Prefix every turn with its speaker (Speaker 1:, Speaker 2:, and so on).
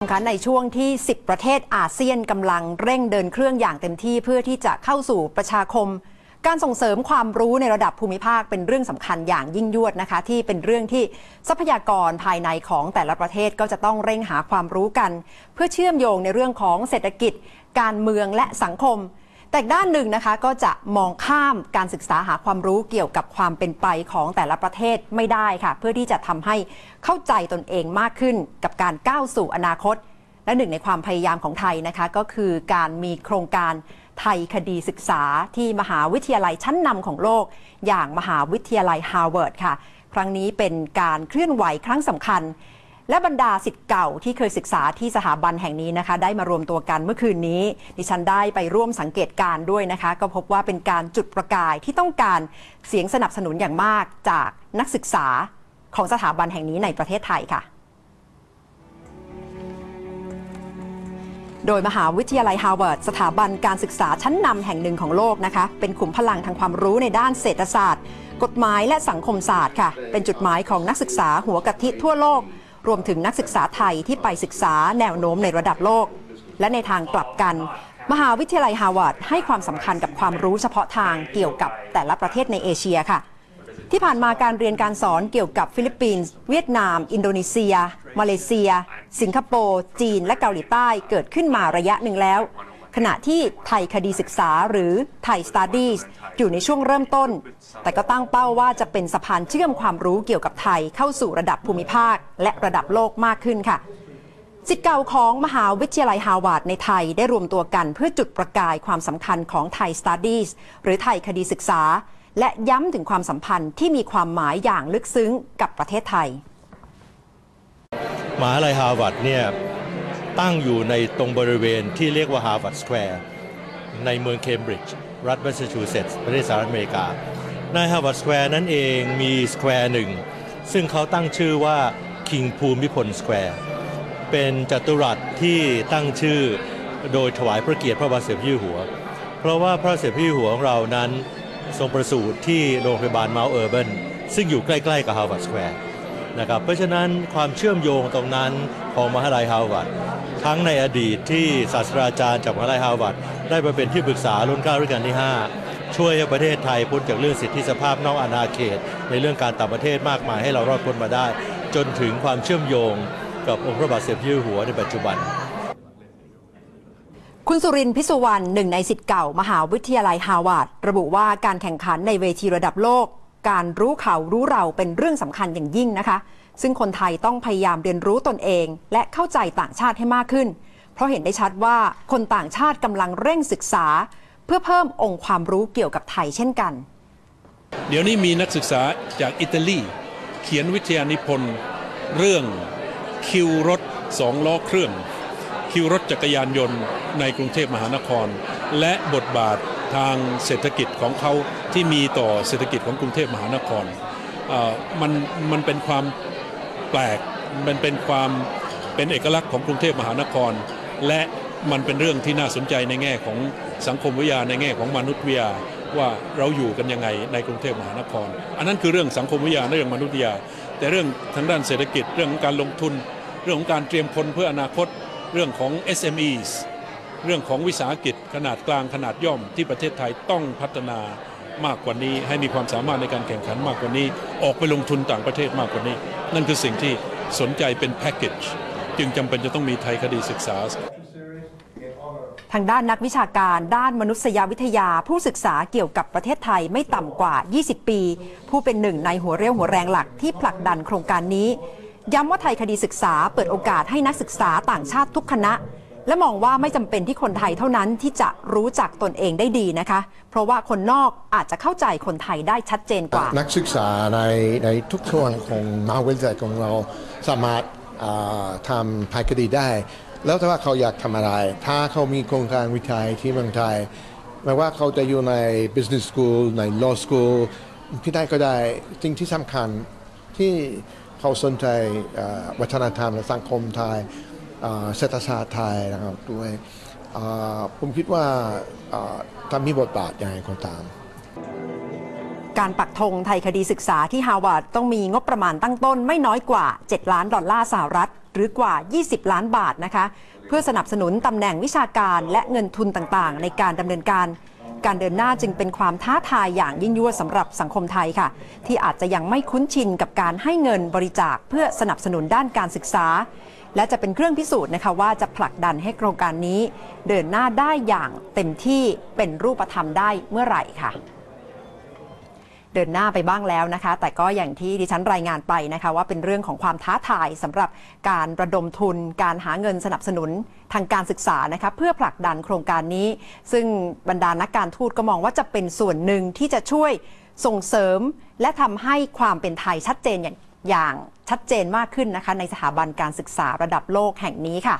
Speaker 1: คะในช่วงที่ 10 ประเทศอาเซียนกำลังเร่งเดินเครื่องอย่างเต็มที่เพื่อที่จะเข้าสู่ประชาคม การส่งเสริมความรู้ในระดับภูมิภาคเป็นเรื่องสำคัญอย่างยิ่งยวดนะคะ ที่เป็นเรื่องที่ทรัพยากรภายในของแต่ละประเทศก็จะต้องเร่งหาความรู้กัน เพื่อเชื่อมโยงในเรื่องของเศรษฐกิจ การเมืองและสังคม แต่ด้านหนึ่งนะคะก็จะมองข้ามการศึกษาหาความรู้เกี่ยวกับความเป็นไปของแต่ละประเทศไม่ได้ค่ะ เพื่อที่จะทำให้เข้าใจตนเองมากขึ้นกับการก้าวสู่อนาคต และหนึ่งในความพยายามของไทยนะคะ ก็คือการมีโครงการไทยคดีศึกษาที่มหาวิทยาลัยชั้นนำของโลก อย่างมหาวิทยาลัยฮาร์วาร์ดค่ะ ครั้งนี้เป็นการเคลื่อนไหวครั้งสำคัญ และบรรดาสิทธิ์เก่าที่เคยศึกษาที่สถาบันแห่งนี้นะคะ ได้มารวมตัวกันเมื่อคืนนี้ ดิฉันได้ไปร่วมสังเกตการด้วยนะคะ ก็พบว่าเป็นการจุดประกายที่ต้องการเสียงสนับสนุนอย่างมากจากนักศึกษาของสถาบันแห่งนี้ในประเทศไทยค่ะ โดยมหาวิทยาลัยฮาร์วาร์ดสถาบันการศึกษาชั้นนำแห่งหนึ่งของโลกนะคะ เป็นขุมพลังทางความรู้ในด้านเศรษฐศาสตร์ กฎหมายและสังคมศาสตร์ค่ะ เป็นจุดหมายของนักศึกษาหัวกะทิทั่วโลก รวมถึงนักศึกษาไทยที่ไปศึกษาแนวโน้มในระดับโลก และในทางกลับกัน มหาวิทยาลัยฮาร์วาร์ดให้ความสำคัญกับความรู้เฉพาะทางเกี่ยวกับแต่ละประเทศในเอเชียค่ะ ที่ผ่านมาการเรียนการสอนเกี่ยวกับฟิลิปปินส์เวียดนาม อินโดนีเซีย มาเลเซีย สิงคโปร์จีน และเกาหลีใต้เกิดขึ้นมาระยะหนึ่งแล้ว ขณะที่ไทยคดีศึกษาหรือไทยสต u d ดี้อยู่ในช่วงเริ่มต้น แต่ก็ตั้งเป้าว่าจะเป็นสะพานเชื่อมความรู้เกี่ยวกับไทยเข้าสู่ระดับภูมิภาค และระดับโลกมากขึ้นค่ะสิทธิ์เก่าของมหาวิทยาลัยฮาร์วาร์ดในไทยได้รวมตัวกันเพื่อจุดประกายความสำคัญของไทยสต u d ดี้หรือไทยคดีศึกษา และย้ำถึงความสัมพันธ์ที่มีความหมายอย่างลึกซึ้งกับประเทศไทย
Speaker 2: มหาลัยฮาร์วาร์ดเนี่ย ตั้งอยู่ในตรงบริเวณที่เรียกว่าฮาร์วาร์ดสแควร์ในเมืองเคมบริดจ์รัฐแมสซาชูเซตส์ประเทศสหรัฐอเมริกา ในฮาร์วาร์ดสแควร์นั้นเองมีสแควร์หนึ่งซึ่งเขาตั้งชื่อว่าคิงภูมิพลสแควร์เป็นจัตุรัสที่ตั้งชื่อโดยถวายพระเกียรติพระบาทสมเด็จพระเจ้าอยู่หัว เพราะว่าพระบาทสด็จพระเจ้าอยู่หัวของเรานั้นทรงประสูติที่โรงพยาบาลเมาส์เออร์เบนซึ่งอยู่ใกล้ ๆ กับฮาร์วาร์ดสแควร์ นะครับเพราะฉะนั้นความเชื่อมโยงตรงนั้นของมหาลัยฮาร์วาร์ดทั้งในอดีตที่ศาสตราจารย์จากมหาลัยฮาร์วาร์ดได้มาเป็นที่ปรึกษารุ่นเก้ารัชกาลที่ 5 ช่วยให้ประเทศไทยพ้นจากเรื่องสิทธิสภาพนอกอาณาเขต ในเรื่องการต่างประเทศมากมายให้เรารอดพ้นมาได้ จนถึงความเชื่อมโยงกับองค์พระบาทสมเด็จพระเจ้าอยู่หัวในปัจจุบัน
Speaker 1: คุณสุรินทร์พิสุวรรณหนึ่งในสิทธิ์เก่า มหาวิทยาลัยฮาร์วาร์ดระบุว่าการแข่งขันในเวทีระดับโลก การรู้เขารู้เราเป็นเรื่องสำคัญอย่างยิ่งนะคะ ซึ่งคนไทยต้องพยายามเรียนรู้ตนเอง และเข้าใจต่างชาติให้มากขึ้น เพราะเห็นได้ชัดว่าคนต่างชาติกำลังเร่งศึกษา เพื่อเพิ่มองค์ความรู้เกี่ยวกับไทยเช่นกัน
Speaker 3: เดี๋ยวนี้มีนักศึกษาจากอิตาลี เขียนวิทยานิพนธ์เรื่องคิวรถสองล้อเครื่อง คิวรถจักรยานยนต์ในกรุงเทพมหานคร และบทบาท ทางเศรษฐกิจของเขาที่มีต่อเศรษฐกิจของกรุงเทพมหานครมันมันเป็นความแปลกมันเป็นความเป็นเอกลักษณ์ของกรุงเทพมหานคร และมันเป็นเรื่องที่น่าสนใจในแง่ของสังคมวิทยาในแง่ของมนุษยวิทยาว่าเราอยู่กันยังไงในกรุงเทพมหานคร อันนั้นคือเรื่องสังคมวิทยาเรื่องมนุษยวิทยา แต่เรื่องทางด้านเศรษฐกิจเรื่องของการลงทุน เรื่องของการเตรียมคนเพื่ออนาคตเรื่องของ SMEs เรื่องของวิสาหกิจขนาดกลางขนาดย่อมที่ประเทศไทยต้องพัฒนามากกว่านี้ ให้มีความสามารถในการแข่งขันมากกว่านี้ ออกไปลงทุนต่างประเทศมากกว่านี้ นั่นคือสิ่งที่สนใจเป็นแพ็กเกจจึงจำเป็นจะต้องมีไทยคดีศึกษา
Speaker 1: ทางด้านนักวิชาการด้านมนุษยวิทยาผู้ศึกษาเกี่ยวกับประเทศไทยไม่ต่ำกว่า 20 ปี ผู้เป็นหนึ่งในหัวเรี่ยวหัวแรงหลักที่ผลักดันโครงการนี้ ย้ำว่าไทยคดีศึกษาเปิดโอกาสให้นักศึกษาต่างชาติทุกคณะ และมองว่าไม่จำเป็นที่คนไทยเท่านั้นที่จะรู้จักตนเองได้ดีนะคะ เพราะว่าคนนอกอาจจะเข้าใจคนไทยได้ชัดเจนกว่า
Speaker 4: นักศึกษาในในทุกส่วนของมหาวิทยาลัยของเราสามารถาทำภายคดีได้ แล้วถ้าว่าเขาอยากทำอะไร ถ้าเขามีโครงการวิจัยที่เมืองไทยไม่ว่าเขาจะอยู่ใน business school ใน law school ที่ได้ก็ได้สิ่งที่สำคัญที่เขาสนใจวัฒนธรรมและสังคมไทย เศรษฐศาสตร์ไทยนะครับด้วยผมคิดว่าอ่าถ้ามีบทบาทยังไงก็ตาม
Speaker 1: การปักธงไทยคดีศึกษาที่ฮาวาดต้องมีงบประมาณตั้งต้นไม่น้อยกว่า 7 ล้านดอลลาร์สหรัฐ หรือกว่า 20 ล้านบาทนะคะ เพื่อสนับสนุนตำแหน่งวิชาการและเงินทุนต่างๆ ในการดำเนินการ การเดินหน้าจึงเป็นความท้าทายอย่างยิ่งยวดสำหรับสังคมไทยค่ะ ที่อาจจะยังไม่คุ้นชินกับการให้เงินบริจาคเพื่อสนับสนุนด้านการศึกษา และจะเป็นเครื่องพิสูจน์นะคะว่าจะผลักดันให้โครงการนี้ เดินหน้าได้อย่างเต็มที่เป็นรูปธรรมได้เมื่อไหร่ค่ะ เดินหน้าไปบ้างแล้วนะคะ แต่ก็อย่างที่ดิฉันรายงานไปนะคะว่าเป็นเรื่องของความท้าทายสำหรับการระดมทุน การหาเงินสนับสนุนทางการศึกษานะคะเพื่อผลักดันโครงการนี้ ซึ่งบรรดานักการทูตก็มองว่าจะเป็นส่วนหนึ่งที่จะช่วยส่งเสริม และทำให้ความเป็นไทยชัดเจนอย่างอย่างชัดเจนมากขึ้นนะคะในสถาบันการศึกษาระดับโลกแห่งนี้ค่ะ